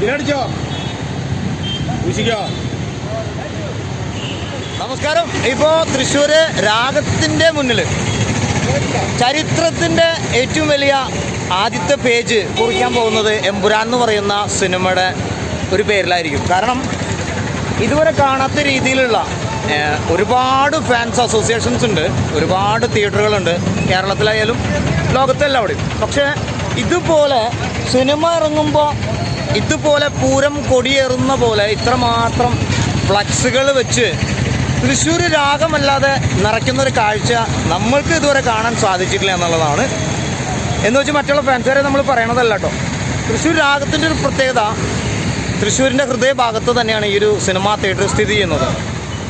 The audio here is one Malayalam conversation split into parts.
ഇതിനടിച്ചോ. സൂക്ഷിക്കോ. നമസ്കാരം. ഇപ്പോൾ തൃശ്ശൂര് രാഗത്തിന്റെ മുന്നിൽ ചരിത്രത്തിന്റെ ഏറ്റവും വലിയ ആദ്യത്തെ പേജ് കുറിക്കാൻ പോകുന്നത് എമ്പുരാൻ എന്ന് പറയുന്ന സിനിമയുടെ ഒരു പേരിലായിരിക്കും. കാരണം ഇതുവരെ കാണാത്ത രീതിയിലുള്ള ഒരുപാട് ഫാൻസ് അസോസിയേഷൻസ് ഉണ്ട് ഒരുപാട് തിയേറ്ററുകളുണ്ട് കേരളത്തിലായാലും ലോകത്തെല്ലാവിടെയും. പക്ഷേ ഇതുപോലെ സിനിമ ഇറങ്ങുമ്പോൾ ഇതുപോലെ പൂരം കൊടിയേറുന്ന പോലെ ഇത്രമാത്രം ഫ്ലക്സുകൾ വെച്ച് തൃശ്ശൂർ രാഗമല്ലാതെ നിറയ്ക്കുന്ന ഒരു കാഴ്ച നമ്മൾക്ക് ഇതുവരെ കാണാൻ സാധിച്ചിട്ടില്ല എന്നുള്ളതാണ്. എന്ന് വെച്ച് മറ്റുള്ള ഫാൻസുകാരെ നമ്മൾ പറയണതല്ല കേട്ടോ. തൃശ്ശൂർ രാഗത്തിന്റെ ഒരു പ്രത്യേകത തൃശ്ശൂരിന്റെ ഹൃദയഭാഗത്ത് തന്നെയാണ് ഈ ഒരു സിനിമാ തിയേറ്റർ സ്ഥിതി ചെയ്യുന്നത്.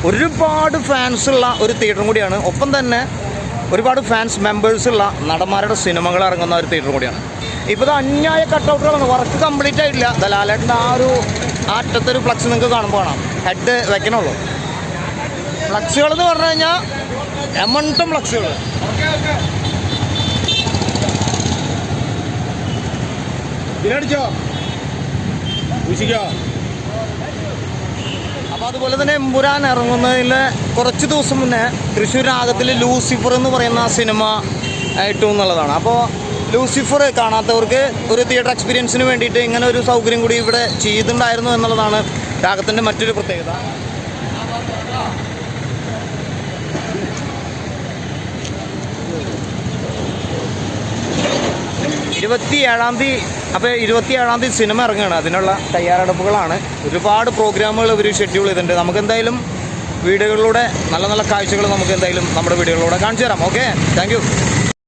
ഒരുപാട് ഫാൻസ് ഉള്ള ഒരു തിയേറ്ററും കൂടിയാണ്. ഒപ്പം തന്നെ ഒരുപാട് ഫാൻസ് മെമ്പേഴ്സുള്ള നടന്മാരുടെ സിനിമകൾ ഇറങ്ങുന്ന ഒരു തിയേറ്ററും കൂടിയാണ്. ഇപ്പോൾ അന്യായ കട്ടൗട്ടുകളാണ് വർക്ക് കംപ്ലീറ്റ് ആയിട്ടില്ല. ദലാലേട്ടന്റെ ആ ഒരു ആറ്റത്തെ ഒരു ഫ്ലക്സ് നിങ്ങൾക്ക് കാണുമ്പോൾ കാണാം. ഹെഡ് വെക്കണുള്ളൂ. ഫ്ലക്സുകൾ എന്ന് പറഞ്ഞു കഴിഞ്ഞാൽ എമൗണ്ടും ഫ്ലക്സുകൾ ഇതിനടിച്ചോ? അപ്പോൾ അതുപോലെ തന്നെ എമ്പുരാൻ ഇറങ്ങുന്നതിൽ കുറച്ച് ദിവസം മുന്നേ തൃശ്ശൂർ രാഗത്തിൽ ലൂസിഫർ എന്ന് പറയുന്ന സിനിമ ഇട്ടു എന്നുള്ളതാണ്. അപ്പോൾ ലൂസിഫർ കാണാത്തവർക്ക് ഒരു തിയേറ്റർ എക്സ്പീരിയൻസിന് വേണ്ടിയിട്ട് ഇങ്ങനെ ഒരു സൗകര്യം കൂടി ഇവിടെ ചെയ്തിട്ടുണ്ടായിരുന്നു എന്നുള്ളതാണ് രാഗത്തിന്റെ മറ്റൊരു പ്രത്യേകത. ഇരുപത്തി ഏഴാം തീയതി അപ്പോൾ ഇരുപത്തി ഏഴാം തീയതി സിനിമ ഇറങ്ങുകയാണ്. അതിനുള്ള തയ്യാറെടുപ്പുകളാണ്. ഒരുപാട് പ്രോഗ്രാമുകൾ ഇവർ ഷെഡ്യൂൾ ചെയ്തിട്ടുണ്ട്. നമുക്ക് എന്തായാലും വീഡിയോകളിലൂടെ നല്ല നല്ല കാഴ്ചകൾ നമുക്ക് എന്തായാലും നമ്മുടെ വീഡിയോകളിലൂടെ കാണിച്ചു തരാം. Okay thank